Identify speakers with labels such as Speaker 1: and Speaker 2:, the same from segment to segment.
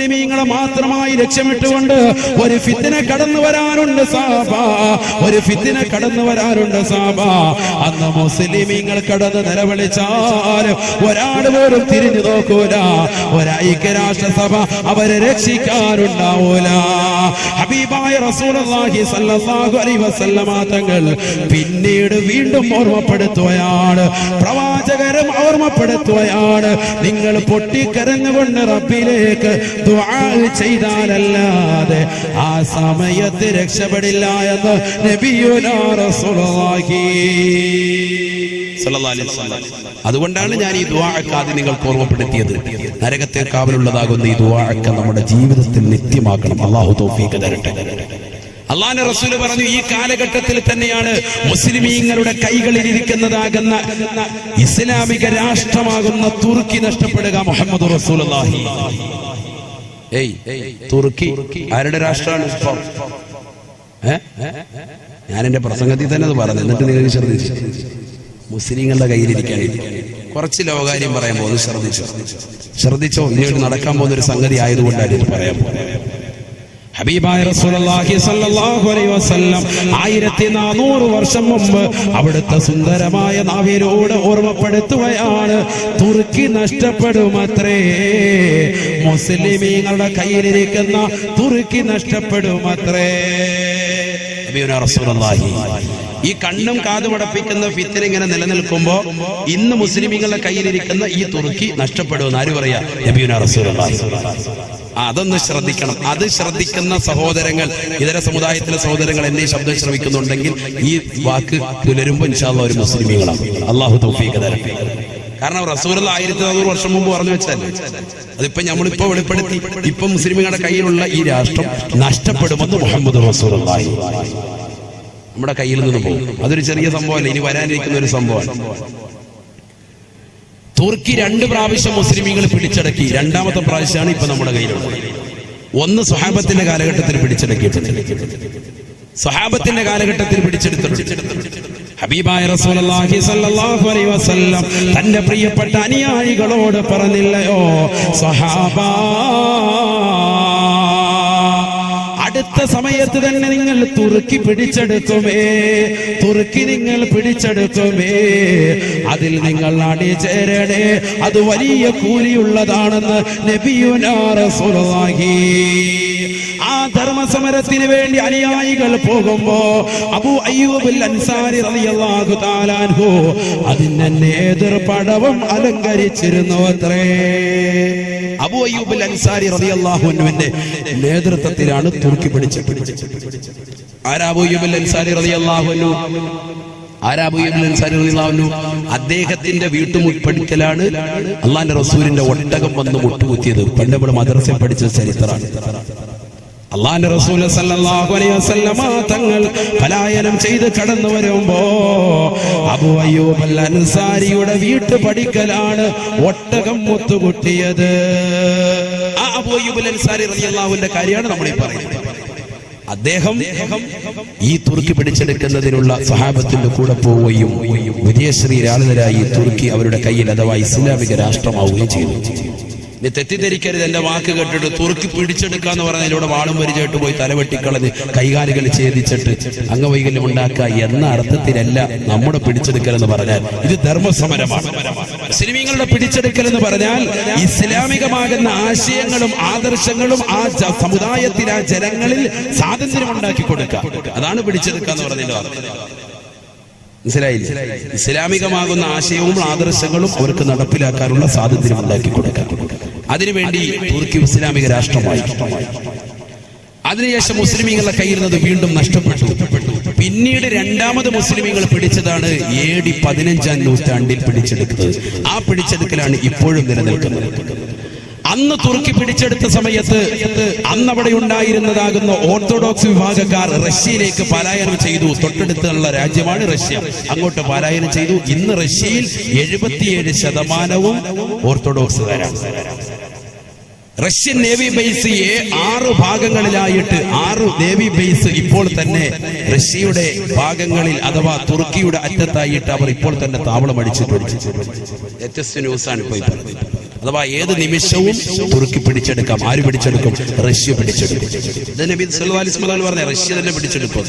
Speaker 1: മുസ്ലിമീങ്ങളെ മാത്രമായി ലക്ഷ്യമിട്ടുകൊണ്ട് ഒരു ഫിത്തിനെ കടന്നു വരാനുണ്ട് സാബ. ഒരു ഫിത്തിനെ കടന്നു വരാനുണ്ട് സാബ. അന്ന് മുസ്ലിമീങ്ങൾ കടന്ന് നിലവിളിച്ചാലും ഒരാൾ പോലും തിരിഞ്ഞു നോക്കൂല. ഒരു ഐക്യരാഷ്ട്രസഭ അവരെ രക്ഷിക്കാനുണ്ടാവൂല. ഹബീബായ റസൂലുള്ളാഹി സ്വല്ലല്ലാഹു അലൈഹി വസല്ലമ തങ്ങൾ പിന്നീട് വീണ്ടും ഓർമ്മപ്പെടുത്തുകയാണ് പ്രവാചകരും ഓർമ്മപ്പെടുത്തുകയാണ് നിങ്ങൾ പൊട്ടിക്കരഞ്ഞുകൊണ്ട് റബ്ബിലേക്ക് ദുആ ചെയ്താലല്ലാതെ ആ സമയത്ത് രക്ഷപ്പെടില്ല എന്ന് നബിയുനാ റസൂലുള്ളാഹി
Speaker 2: സല്ലല്ലാഹു. അതുകൊണ്ടാണ് ഞാൻ ഈ ദുആക്ക് നിങ്ങൾ ഓർമ്മപ്പെടുത്തിയത്. നരകത്തെ കാവലുള്ളതാകുന്ന ഈ ദുആക്ക് നമ്മുടെ ജീവിതത്തിൽ നിത്യമാക്കണം അള്ളാഹു തോഫീക്ക് തരട്ടെ. അള്ളാഹ് റസൂൽ പറഞ്ഞു ഈ കാലഘട്ടത്തിൽ തന്നെയാണ് മുസ്ലിമീങ്ങളുടെ കൈകളിൽ ഇരിക്കുന്നതാകുന്ന ഇസ്ലാമിക രാഷ്ട്രമാകുന്ന തുർക്കി നഷ്ടപ്പെടുക മുഹമ്മദ് റസൂൽ ഏയ് തുർക്കി ആരുടെ രാഷ്ട്രമാണ് ഇപ്പം? ഞാൻ എന്റെ പ്രസംഗത്തിൽ തന്നെ അത് പറഞ്ഞു. എന്നിട്ട് നിങ്ങൾ ശ്രദ്ധിച്ചു മുസ്ലിങ്ങളുടെ കയ്യിലിരിക്കാൻ. കുറച്ച് ലോകാര്യം പറയാൻ പോകുന്നത് ശ്രദ്ധിച്ചോ? ശ്രദ്ധിച്ചോ? ഇനിയോട്ട് നടക്കാൻ പോകുന്ന ഒരു സംഗതി ആയതുകൊണ്ടാണ് ഇത് പറയാൻ പോകുന്നത്.
Speaker 1: ഹബീബായ റസൂലുള്ളാഹി സ്വല്ലല്ലാഹു അലൈഹി വസല്ലം ആയിരത്തി നാനൂറ് വർഷം മുമ്പ് അവിടുത്തെ സുന്ദരമായ നാവിലൂടെ ഓർമ്മപ്പെടുത്തുകയാണ്. തുർക്കി നഷ്ടപ്പെടുമത്രേ മുസ്ലിമീങ്ങളുടെ കയ്യിലിരിക്കുന്ന തുർക്കി നഷ്ടപ്പെടുമത്രേ
Speaker 2: നബിയുനാ റസൂലുള്ളാഹി. ഈ കണ്ണും കാതും അടപ്പിക്കുന്ന ഫിത്തിന ഇങ്ങനെ നിലനിൽക്കുമ്പോ ഇന്ന് മുസ്ലിമുകളുടെ കയ്യിലിരിക്കുന്ന ഈ തുർക്കി നഷ്ടപ്പെടുമെന്ന് ആര് പറയാ നബിയുനാ റസൂലുള്ളാഹി. അതൊന്ന് ശ്രദ്ധിക്കണം അത് ശ്രദ്ധിക്കുന്ന സഹോദരങ്ങൾ ഇതര സമുദായത്തിലെ സഹോദരങ്ങൾ എന്നെ ശബ്ദം ശ്രമിക്കുന്നുണ്ടെങ്കിൽ ഈ വാക്ക് പുലരുമ്പോ ഇൻഷാല്ല ഒരു മുസ്ലിമീങ്ങളാണ് അള്ളാഹു തൗഫീഖ് തരട്ടെ കാരണം റസൂൽ ആയിരത്തി നാനൂറ് വർഷം മുമ്പ് പറഞ്ഞു വെച്ചല്ലേ അതിപ്പോ നമ്മളിപ്പോ വെളിപ്പെടുത്തി ഇപ്പൊ മുസ്ലിമുകളുടെ കയ്യിലുള്ള ഈ രാഷ്ട്രം നഷ്ടപ്പെടുമെന്ന് മുഹമ്മദ് റസൂലുള്ളാഹി നമ്മുടെ കയ്യിൽ നിന്ന് പോകും. അതൊരു ചെറിയ സംഭവമല്ല? ഇനി വരാനിരിക്കുന്ന ഒരു സംഭവമാണ്. തുർക്കി രണ്ട് പ്രാവശ്യം മുസ്ലിമീങ്ങൾ പിടിച്ചടക്കി. രണ്ടാമത്തെ പ്രാവശ്യമാണ് ഇപ്പൊ നമ്മുടെ കയ്യിലുള്ളത്. ഒന്ന് സ്വഹാബത്തിന്റെ കാലഘട്ടത്തിൽ പിടിച്ചടക്കിയിട്ടുണ്ട്. സ്വഹാബത്തിന്റെ കാലഘട്ടത്തിൽ പിടിച്ചെടുത്തിട്ടുണ്ട്.
Speaker 1: ഹബീബായ റസൂലുള്ളാഹി സ്വല്ലല്ലാഹു അലൈഹി വസല്ലം തന്റെ പ്രിയപ്പെട്ട അനുയായികളോട് പറഞ്ഞില്ലയോ? സഹാബാ അടുത്ത സമയത്ത് തന്നെ നിങ്ങൾ തുറുക്കി പിടിച്ചെടുത്തുമേ തുറുക്കി നിങ്ങൾ പിടിച്ചെടുത്തുമേ. അതിൽ നിങ്ങൾ അടിചേരണേ അത് വലിയ കൂലിയുള്ളതാണെന്ന് നബിയുനാ റസൂലുള്ളാഹി. ആ ധർമ്മസമരത്തിന് വേണ്ടി അനുയായികൾ പോകുമ്പോ അബു അയ്യൂബുൽ അൻസാരി റളിയല്ലാഹു തആല അൻഹു അതിന്റെ നേതൃപടവും അലങ്കരിച്ചിരുന്നു അത്രേ
Speaker 2: അബു അയ്യൂബ് അൻസാരി റളിയല്ലാഹു അൻഹുവിന്റെ നേതൃത്വത്തിലാണ് തുർക്കി പിടിച്ച് പിടിച്ച് ആരാ അബു അയ്യൂബ് അൻസാരി റളിയല്ലാഹു അദ്ദേഹത്തിന്റെ വീട്ടുമുൽപ്പടിക്കലാണ് അള്ളാന്റെ റസൂലിന്റെ ഒട്ടകം വന്ന് മുട്ടുകുത്തിയത്. പണ്ട് മദ്രസ പഠിച്ച ചരിത്രമാണ്.
Speaker 1: അള്ളാന്റെ റസൂൽ സല്ലല്ലാഹു അലൈഹി വസല്ലമ തങ്ങൾ പലായനം ചെയ്ത് കടന്നു വരുമ്പോ അബു അയ്യൂബ് അൽ അൻസാരിയുടെ വീട്ടു പഠിക്കലാണ് ഒട്ടകം മുത്തുകുട്ടിയത്.
Speaker 2: ആ അബു അയ്യൂബ് അൻസാരി റളിയല്ലാഹുവിന്റെ കാര്യമാണ് നമ്മൾ ഈ പറയുന്നത്. അദ്ദേഹം ഈ തുർക്കി പിടിച്ചെടുക്കുന്നതിനുള്ള സഹാബത്തിന്റെ കൂടെ പോവുകയും വിജയശ്രീ രാളിതരായി തുർക്കി അവരുടെ കയ്യിൽ അഥവാ ഇസ്ലാമിക രാഷ്ട്രമാവുകയും ചെയ്തു. നീ തെറ്റിദ്ധരിക്കരുത് എന്റെ വാക്ക് കേട്ടിട്ട് എന്ന് പറഞ്ഞ ഇവിടെ വാളും പരിചയമായിട്ട് പോയി തലവെട്ടിക്കളഞ്ഞ് കൈകാലുകൾ ഛേദിച്ചിട്ട് അംഗവൈകല്യം ഉണ്ടാക്കുക എന്ന അർത്ഥത്തിലല്ല നമ്മുടെ പിടിച്ചെടുക്കൽ എന്ന് പറഞ്ഞാൽ. ഇത് ധർമ്മസമരമാണ്. മുസ്ലിമീങ്ങളുടെ പിടിച്ചെടുക്കൽ എന്ന് പറഞ്ഞാൽ ഇസ്ലാമികമാകുന്ന ആശയങ്ങളും ആദർശങ്ങളും ആ സമുദായത്തിൽ ആ ജനങ്ങളിൽ സ്വാതന്ത്ര്യം ഉണ്ടാക്കി കൊടുക്കുക. അതാണ് പിടിച്ചെടുക്കുക എന്ന് പറഞ്ഞതിന്റെ മനസ്സിലായില്ലേ? ഇസ്ലാമികമാകുന്ന ആശയവും ആദർശങ്ങളും അവർക്ക് നടപ്പിലാക്കാനുള്ള സ്വാതന്ത്ര്യം ഉണ്ടാക്കി കൊടുക്കുക. അതിനുവേണ്ടി തുർക്കി ഇസ്ലാമിക രാഷ്ട്രമായി. അതിനുശേഷം മുസ്ലിമീങ്ങളുടെ കയ്യിൽ നിന്ന് വീണ്ടും നഷ്ടപ്പെട്ടു. പിന്നീട് രണ്ടാമത് മുസ്ലിമീങ്ങൾ പിടിച്ചതാണ് എ ഡി പതിനഞ്ചാം നൂറ്റാണ്ടിൽ പിടിച്ചെടുത്തത്. ആ പിടിച്ചെടുക്കലാണ് ഇപ്പോഴും നിലനിൽക്കുന്നത്. അന്ന് തുർക്കി പിടിച്ചെടുത്ത സമയത്ത് അന്ന് അവിടെ ഉണ്ടായിരുന്നതാകുന്ന ഓർത്തഡോക്സ് വിഭാഗക്കാർ റഷ്യയിലേക്ക് പലായനം ചെയ്തു. തൊട്ടടുത്തുള്ള രാജ്യമാണ് റഷ്യ. അങ്ങോട്ട് പലായനം ചെയ്തു. ഇന്ന് റഷ്യയിൽ എഴുപത്തിയേഴ് ശതമാനവും ഓർത്തഡോക്സുകാരാണ്. റഷ്യൻ നേവി ബേസ് ആറ് ഭാഗങ്ങളിലായിട്ട് ആറ് നേവി ബേസ് ഇപ്പോൾ തന്നെ റഷ്യയുടെ ഭാഗങ്ങളിൽ അഥവാ തുർക്കിയുടെ അറ്റത്തായിട്ട് അവർ ഇപ്പോൾ തന്നെ താവളം അടിച്ചിട്ടുണ്ട്. ഇപ്പോൾ അഥവാ ഏത് നിമിഷവും തുർക്കി പിടിച്ചെടുക്കാം. ആര് പിടിച്ചെടുക്കും? റഷ്യ പിടിച്ചെടുക്കും. പറഞ്ഞ റഷ്യ തന്നെ പിടിച്ചെടുക്കും.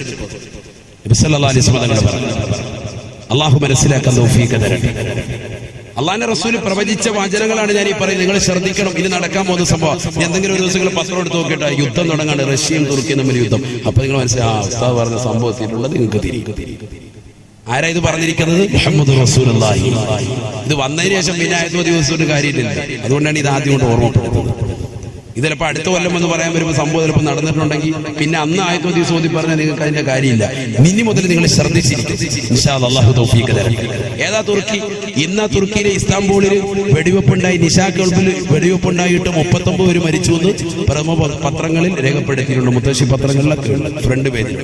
Speaker 2: നബി അള്ളാഹു മനസ്സിലാക്കാൻ തരട്ടെ. അള്ളാഹിന്റെ റസൂൽ പ്രവചിച്ച വാചനങ്ങളാണ് ഞാൻ ഈ പറയുന്നത്. നിങ്ങൾ ശ്രദ്ധിക്കണം ഇത് നടക്കാൻ പോകുന്ന സംഭവം. എന്തെങ്കിലും ഒരു ദിവസങ്ങൾ പത്രം എടുത്ത് നോക്കിയിട്ട് യുദ്ധം തുടങ്ങാണ് റഷ്യയും തുർക്കിയും തമ്മിൽ യുദ്ധം. അപ്പൊ നിങ്ങൾ മനസ്സിലായി ഉസ്താദ് പറഞ്ഞ സംഭവം എത്തിയിട്ടുള്ളത് നിങ്ങൾക്ക് ആരാ ഇത് പറഞ്ഞിരിക്കുന്നത്? മുഹമ്മദ് റസൂലുള്ളാഹി. ഇത് വന്നതിന് ശേഷം പിന്നെ ആയതോ ദിവസം ഒരു കാര്യമില്ല. അതുകൊണ്ടാണ് ഇത് ആദ്യം കൊണ്ട് ഓർമ്മപ്പെടുന്നത് ഇത് അടുത്ത കൊല്ലം എന്ന് പറയാൻ വരുമ്പോൾ സംഭവം ചിലപ്പോൾ നടന്നിട്ടുണ്ടെങ്കിൽ പിന്നെ അന്ന് ആയത്തോ ദിവസം ഓതി പറഞ്ഞാൽ നിങ്ങൾക്ക് അതിന്റെ കാര്യമില്ല. ഇനി മുതൽ നിങ്ങൾ ശ്രദ്ധിച്ചിരിക്കും. തൗഫീഖ് ഏതാ തുർക്കി? ഇന്ന് തുർക്കിയിലെ ഇസ്താംബൂളിൽ വെടിവെപ്പുണ്ടായി നിശാ കേൾപ്പിൽ വെടിവെപ്പുണ്ടായിട്ട് മുപ്പത്തൊമ്പത് പേര് മരിച്ചു എന്ന് പ്രഥമ പത്രങ്ങളിൽ രേഖപ്പെടുത്തിയിട്ടുണ്ട്. മുത്തശ്ശി പത്രങ്ങളിലൊക്കെ. ഫ്രണ്ട് പേജിൽ.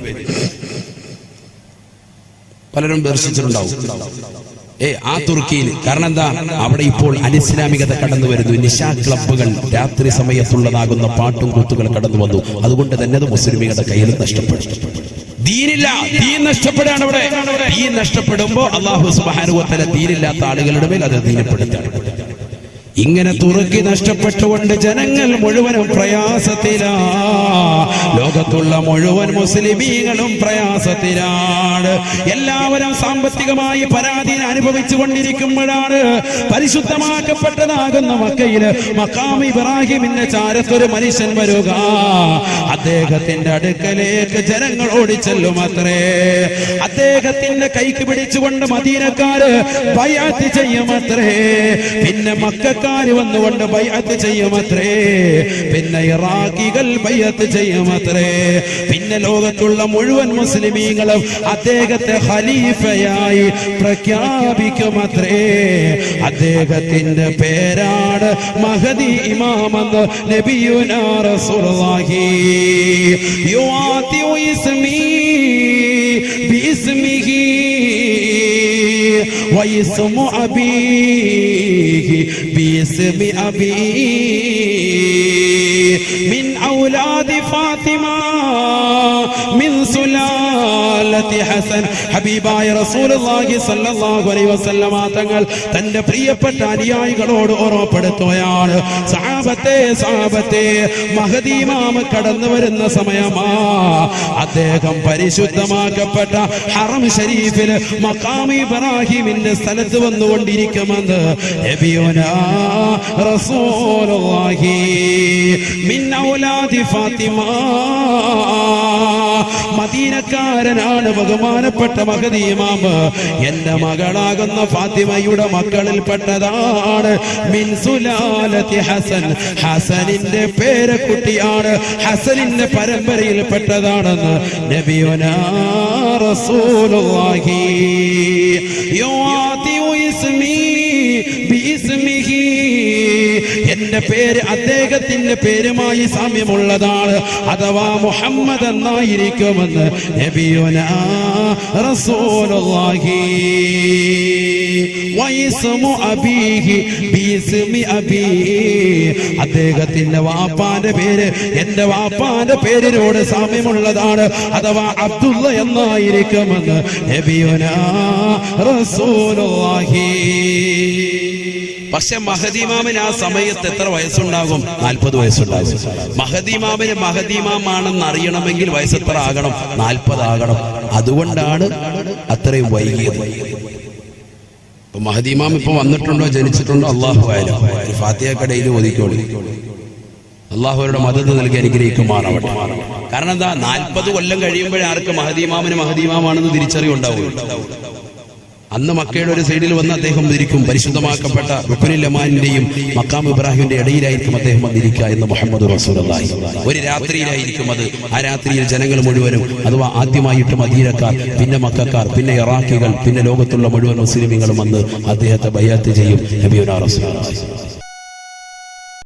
Speaker 2: പലരും ദർശിച്ചിട്ടുണ്ടാവും. ഏ ആ തുർക്കിയിൽ. കാരണം എന്താ അവിടെ ഇപ്പോൾ അനിസ്ലാമികത കടന്നു വരുന്നു. നിശാ ക്ലബ്ബുകൾ രാത്രി സമയത്തുള്ളതാകുന്ന പാട്ടും കൂത്തുകൾ കടന്നു വന്നു. അതുകൊണ്ട് തന്നെ അത് മുസ്ലിമികളുടെ കയ്യിൽ നഷ്ടപ്പെടും ദീനില്ല. ദീൻ നഷ്ടപ്പെടാണ് അവിടെ. ദീൻ നഷ്ടപ്പെടുമ്പോ അള്ളാഹു സുബാനുവത്തല ദീനില്ലാത്ത ആളുകളുടെ മേൽ അത് ദീനപ്പെടുത്താണ് ഇങ്ങനെ തുറക്കി നഷ്ടപ്പെട്ടുകൊണ്ട് ജനങ്ങൾ മുഴുവനും പ്രയാസത്തിലാ. ലോകത്തുള്ള മുഴുവൻ മുസ്ലിമീങ്ങളും പ്രയാസത്തിലാണ്. എല്ലാവരും സാമ്പത്തികമായി പരാതി അനുഭവിച്ചു കൊണ്ടിരിക്കുമ്പോഴാണ് പരിശുദ്ധമാക്കപ്പെട്ടതാകുന്ന മക്കയിൽ മക്കാം ഇബ്രാഹിമിന്റെ ചാരത്തൊരു മനുഷ്യൻ വരുക. അദ്ദേഹത്തിന്റെ അടുക്കലേക്ക് ജനങ്ങൾ ഓടിച്ചെല്ലും അത്രേ അദ്ദേഹത്തിന്റെ കൈക്ക് പിടിച്ചുകൊണ്ട് മദീനക്കാര് ചെയ്യും ചെയ്യുമത്രേ. പിന്നെ ബൈക്കാർ വന്നുകൊണ്ട് ബൈഅത്ത് ചെയ്യുമത്രേ. പിന്നെ ഇറാഖികൾ ബൈഅത്ത് ചെയ്യുമത്രേ. പിന്നെ ലോകത്തുള്ള മുഴുവൻ മുസ്ലിമീങ്ങളും അദ്ദേഹത്തെ ഖലീഫയായി പ്രഖ്യാപിക്കുമത്രേ. അദ്ദേഹത്തിന്റെ പേരാണ് മഹദി ഇമാമെന്ന് നബിയുന റസൂലുള്ളാഹി. യുവാതി ഇസ്മി ബിസ്മിഹി واسم أبيه باسم أبيه. من أولاد فاطمة من سلالة വല്ലത്തി ഹസൻ ഹബീബായ റസൂലുള്ളാഹി സല്ലല്ലാഹു അലൈഹി വസല്ലമ തങ്ങൾ തന്റെ പ്രിയപ്പെട്ട അനുയായികളോട് ഓർമ്മപ്പെടുത്തുകയാണ്. സഹാബത്തെ സഹാബത്തെ മഹദി ഇമാം കടന്നു വരുന്ന സമയമാ. അദ്ദേഹം പരിശുദ്ധമാക്കപ്പെട്ട ഹറം ശരീഫിൽ മഖാം ഇബ്രാഹിമിന്റെ സ്ഥലത്ത് വന്നുകൊണ്ടിരിക്കുമെന്ന് റസൂലുള്ളാഹി മിൻ ഔലാദി ഫാത്തിമ. മദീനക്കാരനാണ് ബഹുമാനപ്പെട്ട മഹദി ഇമാമ് എന്റെ മകളാകുന്ന ഫാത്തിമയുടെ മക്കളിൽപ്പെട്ടതാണ് മിൻ സുലാലത്തി ഹസൻ. ഹസനിന്റെ പേരക്കുട്ടിയാണ് ഹസനിന്റെ പരമ്പരയിൽപ്പെട്ടതാണെന്ന് നബിയുനാ റസൂലുള്ളാഹി. യുവാതിഉ എന്റെ പേര് അദ്ദേഹത്തിന്റെ പേരുമായി സാമ്യമുള്ളതാണ്. അഥവാ മുഹമ്മദ് എന്നായിരിക്കുമെന്ന് റസൂലുള്ളാഹി. അദ്ദേഹത്തിന്റെ വാപ്പാന്റെ പേര് എന്റെ വാപ്പാന്റെ പേരിനോട് സാമ്യമുള്ളതാണ്. അഥവാ അബ്ദുള്ള എന്നായിരിക്കുമെന്ന് നബിയുന റസൂലുള്ളാഹി. പക്ഷെ മഹദീമാമിന് ആ സമയത്ത് എത്ര വയസ്സുണ്ടാകും? നാൽപ്പത് വയസ്സുണ്ടാകും. മഹദീമാമിന് മഹദീമാമാണെന്ന് അറിയണമെങ്കിൽ വയസ്സ് എത്ര ആകണം? നാൽപ്പതാകണം. അതുകൊണ്ടാണ് അത്രയും വൈകിയത്. മഹദീമാം ഇപ്പൊ വന്നിട്ടുണ്ടോ? ജനിച്ചിട്ടുണ്ടോ? അള്ളാഹു ആയാലും ഒരു ഫാത്തിഹക്കടയിൽ ഒതുക്കോളി അള്ളാഹുവരുടെ മദത് നൽകി അനുഗ്രഹിക്കുമാറാവട്ടെ. കാരണം എന്താ? നാൽപ്പത് കൊല്ലം കഴിയുമ്പോഴേ ആർക്ക് മഹദീമാമിന് മഹദീമാമാണെന്ന് തിരിച്ചറിവുണ്ടാവും അന്ന് മക്കയുടെ ഒരു സൈഡിൽ വന്ന് അദ്ദേഹം ഇരിക്കും പരിശുദ്ധമാക്കപ്പെട്ട റുക്കുനിൽ ലമാനിന്റെയും മക്കാം ഇബ്രാഹിമിന്റെ ഇടയിലായിരിക്കും അദ്ദേഹം വന്നിരിക്കുക എന്ന് മുഹമ്മദ് റസൂലി ഒരു രാത്രിയിലായിരിക്കും അത്. ആ രാത്രിയിൽ ജനങ്ങൾ മുഴുവനും അഥവാ ആദ്യമായിട്ട് മദീനക്കാർ പിന്നെ മക്കാർ പിന്നെ ഇറാഖികൾ പിന്നെ ലോകത്തുള്ള മുഴുവൻ മുസ്ലിമീങ്ങളും വന്ന് അദ്ദേഹത്തെ ബയ്യാത്ത് ചെയ്യും. നബിയുനാ റസൂലുള്ളാഹി.